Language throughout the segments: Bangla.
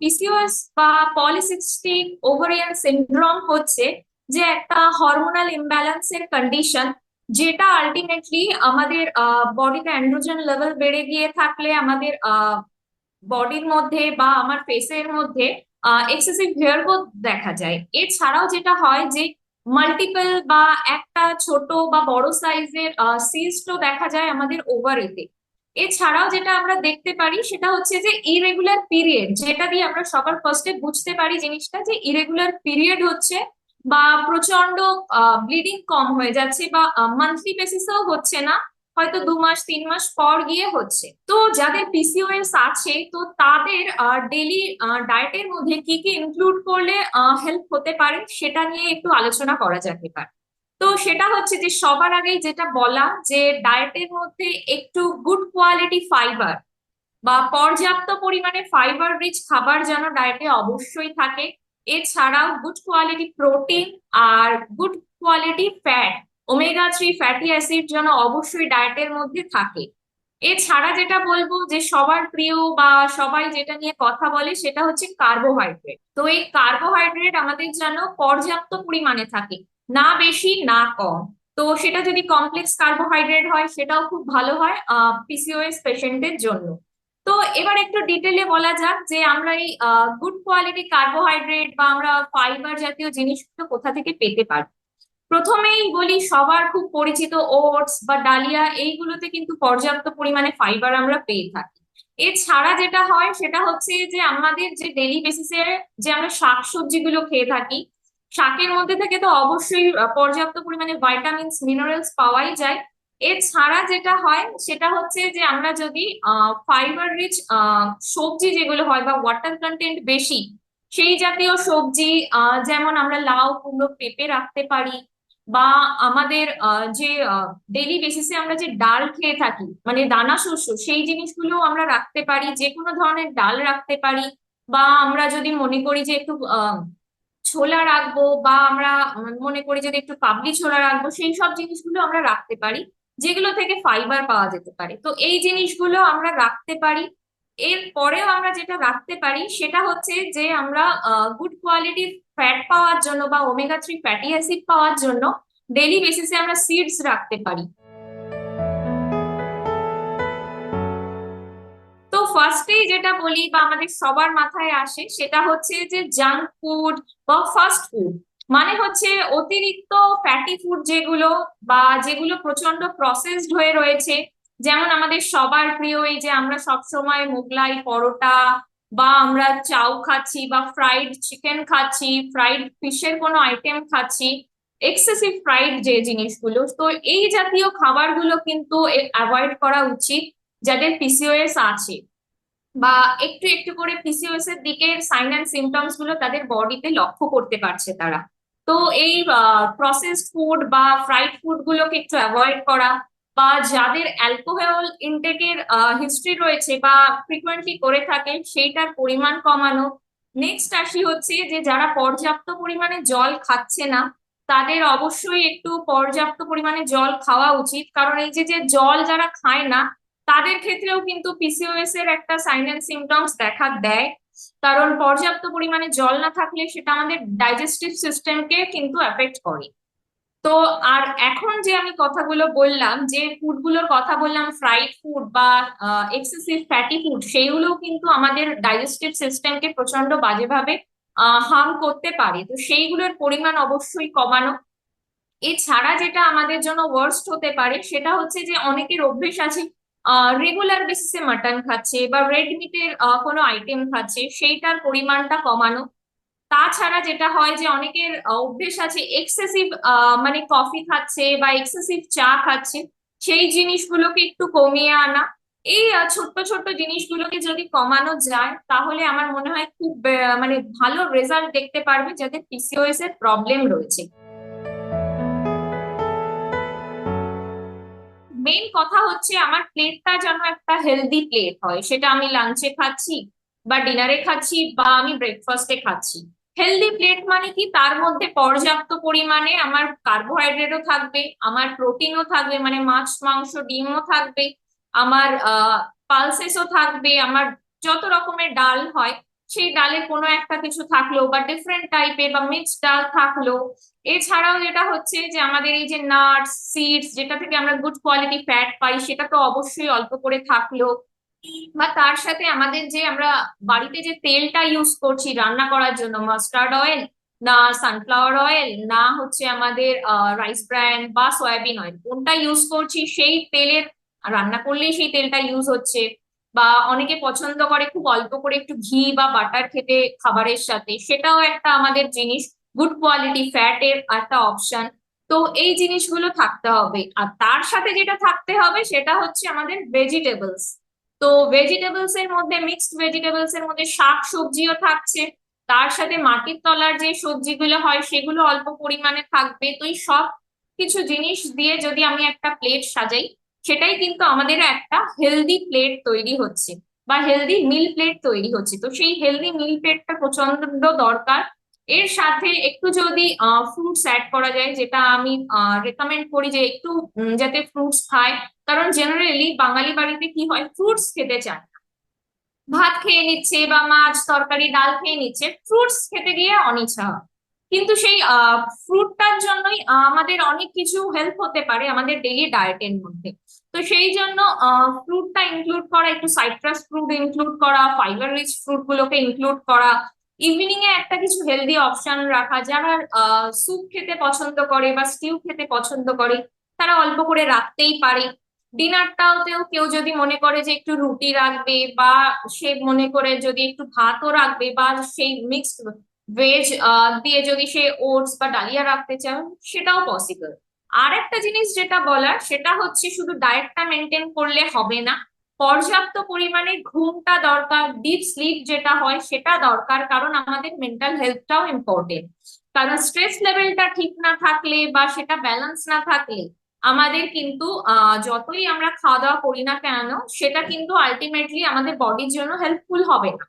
পিসিওএস বা পলিসিস্টিক ওভারিয়ান সিনড্রোম হচ্ছে যে একটা হরমোনাল ইমব্যালেন্সের কন্ডিশন যেটা আলটিমেটলি আমাদের বডিতে অ্যান্ড্রোজেন লেভেল বেড়ে গিয়ে থাকলে আমাদের বডির মধ্যে বা আমার ফেসের মধ্যে এক্সেসিভ হেয়ার গ্রোথ দেখা যায়। এছাড়াও যেটা হয় যে মাল্টিপল বা একটা ছোট বা বড় সাইজের সিস্টও দেখা যায় আমাদের ওভারিতে এছাড়াও যেটা আমরা দেখতে পারি সেটা হচ্ছে যে ইরেগুলার পিরিয়ড যেটা দিয়ে আমরা সবার ফার্স্টে বুঝতে পারি জিনিসটা যে ইরেগুলার পিরিয়ড হচ্ছে বা প্রচণ্ড ব্লিডিং কম হয়ে যাচ্ছে বা মান্থলি বেসিসেও হচ্ছে না, হয়তো দু মাস, তিন মাস পর গিয়ে হচ্ছে। তো যাদের পিসিওএস আছে, তো তাদের ডেলি ডায়েটের মধ্যে কি কি ইনক্লুড করলে হেল্প হতে পারে সেটা নিয়ে একটু আলোচনা করা যেতে পারে তো সেটা হচ্ছে যে সবার আগেই যেটা বলা যে ডায়েটের মধ্যে একটু গুড কোয়ালিটি ফাইবার বা পর্যাপ্ত পরিমাণে ফাইবার রিচ খাবার যেন ডায়েটে অবশ্যই থাকে। এছাড়াও গুড কোয়ালিটি প্রোটিন আর good quality fat omega three fatty acid যেন অবশ্যই ডায়েটের মধ্যে থাকে। এছাড়া যেটা বলব যে সবার প্রিয় বা সবাই যেটা নিয়ে কথা বলে সেটা হচ্ছে কার্বোহাইড্রেট তো এই কার্বোহাইড্রেট আমাদের যেন পর্যাপ্ত পরিমাণে থাকে। না বেশি, না কম। তো সেটা যদি কমপ্লেক্স কার্বোহাইড্রেট হয়, সেটাও খুব ভালো হয় পিসিওএস পেশেন্টের জন্য। তো এবার একটু ডিটেলে বলা যাক যে আমরা এই গুড কোয়ালিটি কার্বোহাইড্রেট বা আমরা ফাইবার জাতীয় জিনিসগুলো কোথা থেকে পেতে পারি? প্রথমেই বলি সবার খুব পরিচিত ওটস বা ডালিয়া, এইগুলোতে কিন্তু পর্যাপ্ত পরিমাণে ফাইবার আমরা পেয়ে থাকি। এছাড়া যেটা হয়, সেটা হচ্ছে যে আমাদের যে ডেলি বেসিসে যে আমরা শাকসবজিগুলো খেয়ে থাকি শাকের মধ্যে থেকে তো অবশ্যই পর্যাপ্ত পরিমাণে ভাইটামিনস মিনারেলস পাওয়াই যায়। এছাড়া যেটা হয়, সেটা হচ্ছে যে আমরা যদি ফাইবার রিচ সবজি যেগুলো হয় বা ওয়াটার কন্টেন্ট বেশি, সেই জাতীয় সবজি যেমন আমরা লাউ, কুমড়ো পেঁপে রাখতে পারি বা আমাদের যে ডেলি বেসিসে আমরা যে ডাল খেয়ে থাকি মানে দানা শস্য, সেই জিনিসগুলো আমরা রাখতে পারি যে কোনো ধরনের ডাল রাখতে পারি বা আমরা যদি মনে করি যে একটু ছোলা রাখব বা আমরা মনে করি যদি একটু পাবলি ছোলা রাখব, সেই সব জিনিসগুলো আমরা রাখতে পারি, যেগুলো থেকে ফাইবার পাওয়া যেতে পারে। তো এই জিনিসগুলো আমরা রাখতে পারি। এর পরেও আমরা যেটা রাখতে পারি, সেটা হচ্ছে যে আমরা গুড কোয়ালিটি ফ্যাট পাওয়ার জন্য বা ওমেগা থ্রি ফ্যাটি অ্যাসিড পাওয়ার জন্য ডেলি বেসিসে আমরা সিডস রাখতে পারি। ফার্স্টেই যেটা বলি বা আমাদের সবার মাথায় আসে, সেটা হচ্ছে যে জাঙ্ক ফুড বা ফাস্ট ফুড মানে হচ্ছে অতিরিক্ত ফ্যাটি ফুড যেগুলো বা যেগুলো প্রচণ্ড প্রসেসড হয়ে রয়েছে। যেমন আমাদের সবার প্রিয় এই যে আমরা সবসময় মোগলাই পরোটা বা আমরা চাউ খাচ্ছি বা ফ্রাইড চিকেন খাচ্ছি ফ্রাইড ফিশের কোনো আইটেম খাচ্ছি এক্সেসিভ ফ্রাইড যে জিনিসগুলো। তো এই জাতীয় খাবারগুলো কিন্তু অ্যাভয়েড করা উচিত যাদের পিসিওএস আছে। বা একটু একটু করে পিসিওএস এর দিকে সাইন অ্যান্ড সিমটমসগুলো তাদের বডিতে লক্ষ্য করতে পারছে তারা। তো এই প্রসেসড ফুড বা ফ্রাইড ফুড গুলোকে একটু অ্যাভয়েড করা বা যাদের অ্যালকোহল ইনটেকের হিস্ট্রি রয়েছে বা ফ্রিকুয়েন্টলি করে থাকে সেইটার পরিমাণ কমানো। নেক্সট আসি হচ্ছে যে যারা পর্যাপ্ত পরিমাণে জল খাচ্ছে না, তাদের অবশ্যই একটু পর্যাপ্ত পরিমাণে জল খাওয়া উচিত। কারণ এই যে যে জল যারা খায় না তাদের ক্ষেত্রেও কিন্তু পিসিওএস এর একটা সাইন অ্যান্ড সিমটমস দেখা দেয়। কারণ পর্যাপ্ত পরিমাণে জল না থাকলে সেটা আমাদের ডাইজেস্টিভ সিস্টেমকে কিন্তু এফেক্ট করে। তো আর এখন যে আমি কথাগুলো বললাম, যে ফুডগুলোর কথা বললাম ফ্রাইড ফুড বা এক্সেসিভ ফ্যাটি ফুড সেইগুলোও কিন্তু আমাদের ডাইজেস্টিভ সিস্টেমকে প্রচণ্ড বাজেভাবে হার্ম করতে পারে। তো সেইগুলোর পরিমাণ অবশ্যই কমানো। এছাড়া যেটা আমাদের জন্য ওয়ার্স্ট হতে পারে, সেটা হচ্ছে যে অনেকের অভ্যেস আছে রেগুলার বেসিসে মাটন খাচ্ছে বা রেড মিটের কোনো আইটেম খাচ্ছে, সেইটার পরিমাণটা কমানো। তাছাড়া যেটা হয় যে অনেকের অভ্যেস আছে এক্সেসিভ মানে কফি খাচ্ছে বা এক্সেসিভ চা খাচ্ছে, সেই জিনিসগুলোকে একটু কমিয়ে আনা। এই ছোট্ট ছোট্ট জিনিসগুলোকে যদি কমানো যায়, তাহলে আমার মনে হয় খুব মানে ভালো রেজাল্ট দেখতে পারবে যাদের পিসিওএস এর প্রবলেম রয়েছে। মেইন কথা হচ্ছে আমার প্লেটটা যেন একটা হেলদি প্লেট হয়। সেটা আমি লাঞ্চে খাচ্ছি বা ডিনারে খাচ্ছি বা আমি ব্রেকফাস্টে খাচ্ছি। হেলদি প্লেট মানে কি? তার মধ্যে পর্যাপ্ত পরিমাণে আমার কার্বোহাইড্রেটও থাকবে, আমার প্রোটিনও থাকবে মানে মাছ, মাংস, ডিমও থাকবে, আমার পালসেসও থাকবে, আমার যত রকমের ডাল হয় সেই ডালে কোনো একটা কিছু থাকল বা ডিফারেন্ট টাইপের বা মিক্সড ডাল থাকল এছাড়াও যেটা হচ্ছে যে আমাদের এই যে নাটস সিডস যেটা থেকে আমরা গুড কোয়ালিটি ফ্যাট পাই, সেটা তো অবশ্যই অল্প করে থাকল বা তার সাথে আমাদের যে আমরা বাড়িতে যে তেলটা ইউজ করছি রান্না করার জন্য মাস্টার্ড অয়েল না সানফ্লাওয়ার অয়েল না হচ্ছে আমাদের রাইস ব্র্যান্ড বা সয়াবিন অয়েল কোনটা ইউজ করছি সেই তেলের, রান্না করলেই সেই তেলটা ইউজ হচ্ছে। বা অনেকে পছন্দ করে খুব অল্প করে একটু ঘি বা বাটার খেতে খাবারের সাথে, সেটাও একটা আমাদের জিনিস। গুড কোয়ালিটি ফ্যাট এর একটা অপশন তো এই জিনিসগুলো থাকতে হবে। আর তার সাথে যেটা থাকতে হবে সেটা হচ্ছে আমাদের ভেজিটেবলস তো ভেজিটেবলস এর মধ্যে মিক্সড ভেজিটেবলস এর মধ্যে শাক সবজিও থাকছে। তার সাথে মাটির তলার যে সবজিগুলো হয় সেগুলো অল্প পরিমাণে থাকবে। তো এই সব কিছু জিনিস দিয়ে যদি আমি একটা প্লেট সাজাই সেটাই কিন্তু আমাদের একটা হেলদি প্লেট তৈরি হচ্ছে বা হেলদি মিল প্লেট তৈরি হচ্ছে। তো সেই হেলদি মিল প্লেটটা প্রচণ্ড দরকার। এর সাথে একটু যদি ফ্রুটস অ্যাড করা যায়, যেটা আমি রেকমেন্ড করি যে একটু যাতে ফ্রুটস খায়। কারণ জেনারেলি বাঙালি বাড়িতে কি হয়? ফ্রুটস খেতে চায় না। ভাত খেয়ে নিচ্ছে বা মাছ, তরকারি, ডাল খেয়ে নিচ্ছে ফ্রুটস খেতে গিয়ে অনিচ্ছা কিন্তু সেই ফ্রুটটার জন্যই আমাদের অনেক কিছু হেল্প হতে পারে আমাদের ডেইলি ডায়েটের মধ্যে। তো সেই জন্য ফ্রুটটা ইনক্লুড করা, একটু সাইট্রাস ফ্রুট ইনক্লুড করা ফাইবার রিচ ফ্রুট গুলোকে ইনক্লুড করা। ইভিনিং এ একটা কিছু হেলদি অপশন রাখা। যারা স্যুপ খেতে পছন্দ করে বা স্টিউ খেতে পছন্দ করে, তারা অল্প করে রাখতেই পারে। ডিনারটাওতেও কেউ যদি মনে করে যে একটু রুটি রাখবে বা সে মনে করে যদি একটু ভাতও রাখবে বা সেই মিক্সড ভেজ দিয়ে যদি সে ওটস বা ডালিয়া রাখতে চায়, সেটাও পসিবল আর একটা জিনিস যেটা বলার, সেটা হচ্ছে শুধু ডায়েটটা মেনটেন করলে হবে না, পর্যাপ্ত পরিমাণে ঘুমটা দরকার ডিপ স্লিপ যেটা হয় সেটা দরকার, কারণ আমাদের মেন্টাল হেলথটাও ইম্পর্টেন্ট কারণ স্ট্রেস লেভেলটা ঠিক না থাকলে বা সেটা ব্যালেন্স না থাকলে আমাদের কিন্তু যতই আমরা খাওয়া দাওয়া করি না কেন, সেটা কিন্তু আলটিমেটলি আমাদের বডির জন্য হেল্পফুল হবে না।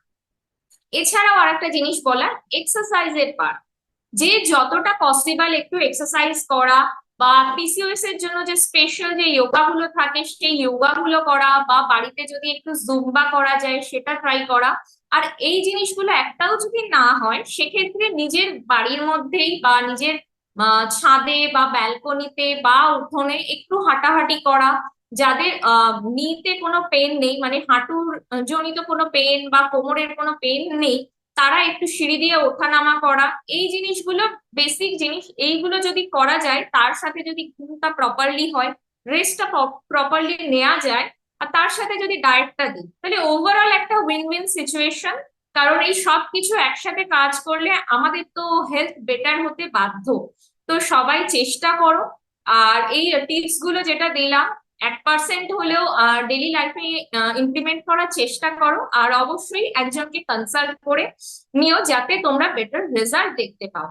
এছাড়াও আর একটা জিনিস বলার এক্সারসাইজের পার্ট যে যতটা পসিবল একটু এক্সারসাইজ করা বা পিসিওএস এর জন্য যে স্পেশাল যে ইয়োগা গুলো থাকে, সেই ইয়োগা গুলো করা বা বাড়িতে যদি একটু জুম্বা করা যায়, সেটা ট্রাই করা। আর এই জিনিসগুলো একটাও যদি না হয়, সেক্ষেত্রে নিজের বাড়ির মধ্যেই বা নিজের ছাদে বা ব্যালকনিতে বা উঠোনে একটু হাঁটাহাঁটি করা, যাদের নিতে কোনো পেন নেই মানে হাঁটুর জনিত কোনো পেন বা কোমরের কোনো পেন নেই তারা একটু সিঁড়ি দিয়ে ওঠানামা করা, এই জিনিসগুলো বেসিক জিনিস। এইগুলো যদি করা যায়, তার সাথে যদি ঘুমটা প্রপারলি হয় রেস্টটা প্রপারলি নেওয়া যায়, আর তার সাথে যদি ডায়েটটা দিই, তাহলে ওভারঅল একটা উইন উইন সিচুয়েশন কারণ এই সব কিছু একসাথে কাজ করলে আমাদের তো হেলথ বেটার হতে বাধ্য। তো সবাই চেষ্টা করো। আর এই টিপসগুলো যেটা দিলাম এক পার্সেন্ট হলেও ডেলি লাইফে ইমপ্লিমেন্ট করার চেষ্টা করো। আর অবশ্যই একজনকে কনসাল্ট করে নিও যাতে তোমরা বেটার রেজাল্ট দেখতে পাও।